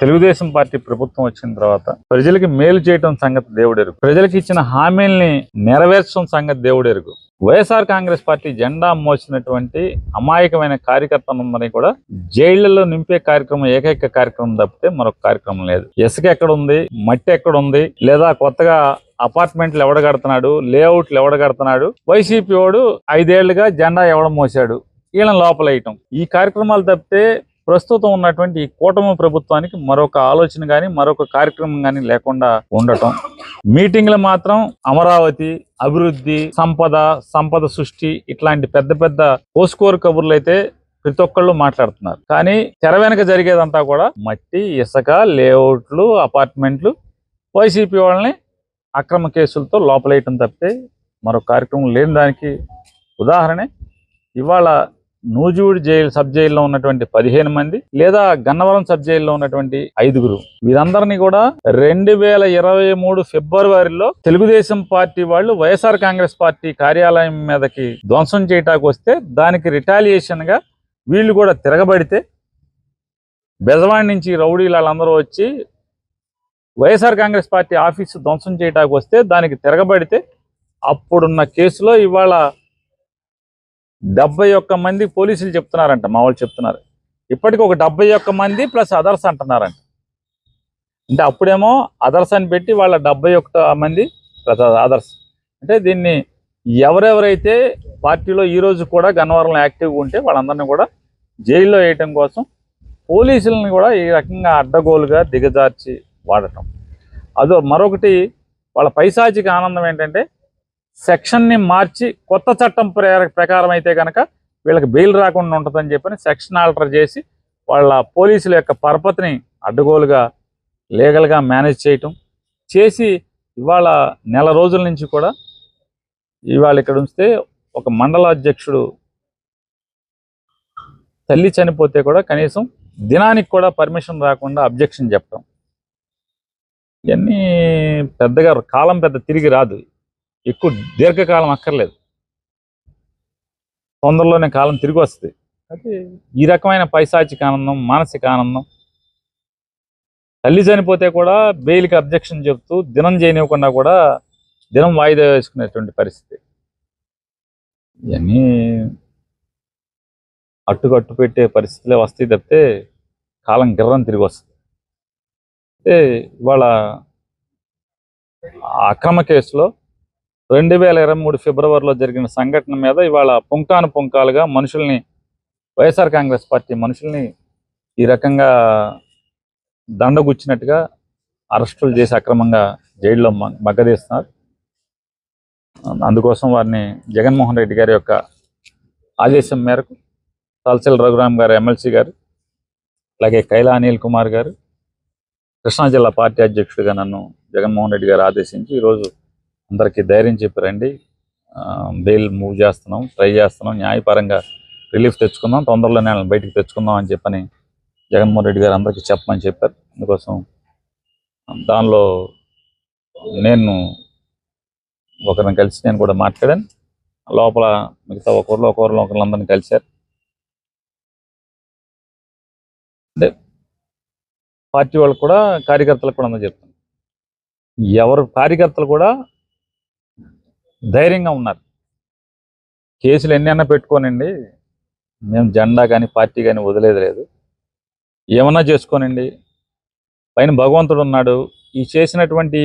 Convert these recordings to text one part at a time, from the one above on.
Telugu Desam party ప్రభుత్వం వచ్చిన తర్వాత ప్రజలకి మేలు చేయటం సంగతి దేవుడెరుగు. ప్రజలకు ఇచ్చిన హామీల్ని నెరవేర్చడం సంగతి దేవుడెరుగు. వైఎస్ఆర్ కాంగ్రెస్ పార్టీ జెండా మోసినటువంటి అమాయకమైన కార్యకర్తలందరినీ కూడా జైళ్ళలో నింపే కార్యక్రమం ఏకైక కార్యక్రమం తప్పితే మరొక కార్యక్రమం లేదు. ఇసుక ఎక్కడుంది? మట్టి ఎక్కడ ఉంది లేదా కొత్తగా అపార్ట్మెంట్లు ఎవడ కడుతున్నాడు? లేఅవుట్లు ఎవడ కడుతున్నాడు? వైసీపీ వాడు ఐదేళ్ళుగా జెండా ఎవడ మోసాడు వీళ్ళని లోపలేయటం. ఈ కార్యక్రమాలు తప్పితే ప్రస్తుతం ఉన్నటువంటి ఈ కూటమి ప్రభుత్వానికి మరొక ఆలోచన కానీ మరొక కార్యక్రమం కానీ లేకుండా ఉండటం. మీటింగ్లు మాత్రం అమరావతి అభివృద్ధి సంపద సంపద సృష్టి ఇట్లాంటి పెద్ద పెద్ద పోస్కోరు కబుర్లు అయితే ప్రతి ఒక్కళ్ళు మాట్లాడుతున్నారు. కానీ తెర వెనక జరిగేదంతా కూడా మట్టి ఇసుక లేఅవుట్లు అపార్ట్మెంట్లు వైసీపీ వాళ్ళని అక్రమ కేసులతో లోపలేయటం తప్పితే మరో కార్యక్రమం లేని దానికి ఉదాహరణ. ఇవాళ నూజివీడు జైలు సబ్ జైల్లో ఉన్నటువంటి పదిహేను మంది లేదా గన్నవరం సబ్ జైల్లో ఉన్నటువంటి ఐదుగురు. వీరందరినీ కూడా రెండు వేల ఇరవై మూడు ఫిబ్రవరిలో తెలుగుదేశం పార్టీ వాళ్ళు వైఎస్ఆర్ కాంగ్రెస్ పార్టీ కార్యాలయం మీదకి ధ్వంసం చేయటానికి వస్తే దానికి రిటాలియేషన్గా వీళ్ళు కూడా తిరగబడితే బెజవాడి నుంచి రౌడీలు వాళ్ళందరూ వచ్చి వైఎస్ఆర్ కాంగ్రెస్ పార్టీ ఆఫీసు ధ్వంసం చేయటానికి వస్తే దానికి తిరగబడితే అప్పుడున్న కేసులో ఇవాళ డెబ్బై ఒక్క మంది పోలీసులు చెప్తున్నారంట మా వాళ్ళు చెప్తున్నారు. ఇప్పటికి ఒక డెబ్బై ఒక్క మంది ప్లస్ అదర్స్ అంటున్నారంట. అంటే అప్పుడేమో అదర్స్ అని పెట్టి వాళ్ళ డెబ్బై ఒక్క మంది ప్లస్ అదర్స్. అంటే దీన్ని ఎవరెవరైతే పార్టీలో ఈ రోజు కూడా గన్నవరంలో యాక్టివ్గా ఉంటే వాళ్ళందరినీ కూడా జైల్లో వేయటం కోసం పోలీసులను కూడా ఈ రకంగా అడ్డగోలుగా దిగజార్చి వాడటం. అదో మరొకటి వాళ్ళ పైశాచిక ఆనందం ఏంటంటే సెక్షన్ని మార్చి కొత్త చట్టం ప్రకారం అయితే కనుక వీళ్ళకి బెయిల్ రాకుండా ఉంటుందని చెప్పని సెక్షన్ ఆల్టర్ చేసి వాళ్ళ పోలీసుల యొక్క పరపతిని అడ్డగోలుగా లీగల్గా మేనేజ్ చేయటం చేసి ఇవాళ నెల రోజుల నుంచి కూడా ఇవాళ ఇక్కడ ఉంచితే ఒక మండల అధ్యక్షుడు తల్లి చనిపోతే కూడా కనీసం దినానికి కూడా పర్మిషన్ రాకుండా అబ్జెక్షన్ చెప్పడం ఇవన్నీ పెద్దగా కాలం పెద్ద తిరిగి రాదు. ఎక్కువ దీర్ఘకాలం అక్కర్లేదు. తొందరలోనే కాలం తిరిగి వస్తుంది. అయితే ఈ రకమైన పైశాచిక ఆనందం మానసిక ఆనందం తల్లి చనిపోతే కూడా బెయిల్కి అబ్జెక్షన్ చెప్తూ దినం చేయనివ్వకుండా కూడా దినం వాయిదా వేసుకునేటువంటి పరిస్థితి. ఇవన్నీ అట్టుకట్టు పెట్టే పరిస్థితులే వస్తాయి తప్పితే కాలం గిర్రం తిరిగి వస్తుంది. అయితే ఇవాళ అక్రమ కేసులో రెండు వేల ఇరవై మూడు ఫిబ్రవరిలో జరిగిన సంఘటన మీద ఇవాళ పుంకాను పుంకాలుగా మనుషుల్ని వైఎస్ఆర్ కాంగ్రెస్ పార్టీ మనుషుల్ని ఈ రకంగా దండగుచ్చినట్టుగా అరెస్టులు చేసి అక్రమంగా జైల్లో మగ్గదీస్తున్నారు అందుకోసం వారిని జగన్మోహన్ రెడ్డి గారి యొక్క ఆదేశం మేరకు తలసిల రఘురామ్ గారు ఎమ్మెల్సీ గారు అలాగే కైలా అనిల్ కుమార్ గారు కృష్ణా జిల్లా పార్టీ అధ్యక్షుడిగా నన్ను జగన్మోహన్ రెడ్డి గారు ఆదేశించి ఈరోజు అందరికీ ధైర్యం చెప్పి రండి. బెయిల్ మూవ్ చేస్తున్నాం ట్రై చేస్తున్నాం న్యాయపరంగా రిలీఫ్ తెచ్చుకుందాం తొందరలోనే వాళ్ళని బయటికి తెచ్చుకుందాం అని చెప్పని జగన్మోహన్ రెడ్డి గారు అందరికీ చెప్పమని చెప్పారు. అందుకోసం దానిలో నేను ఒకరిని కలిసి నేను కూడా మాట్లాడాను. లోపల మిగతా ఒకరిలో ఒకరిలో ఒకరిని కలిశారు. అంటే పార్టీ వాళ్ళకు కూడా కార్యకర్తలకు కూడా అందరూ చెప్తాను. ఎవరు కార్యకర్తలు కూడా ధైర్యంగా ఉన్నారు. కేసులు ఎన్ని అన్నా పెట్టుకోనండి. మేము జెండా కానీ పార్టీ కానీ వదిలేదు లేదు. ఏమన్నా చేసుకోనండి. పైన భగవంతుడు ఉన్నాడు. ఈ చేసినటువంటి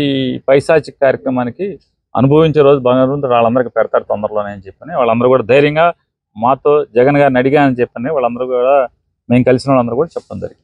పైశాచిక కార్యక్రమానికి అనుభవించే రోజు భగవంతుడు వాళ్ళందరికీ పెడతారు తొందరలోనే అని చెప్పని. వాళ్ళందరూ కూడా ధైర్యంగా మాతో జగన్ గారిని అడిగానని చెప్పని వాళ్ళందరూ కూడా మేము కలిసిన వాళ్ళందరూ కూడా చెప్పడం జరిగింది.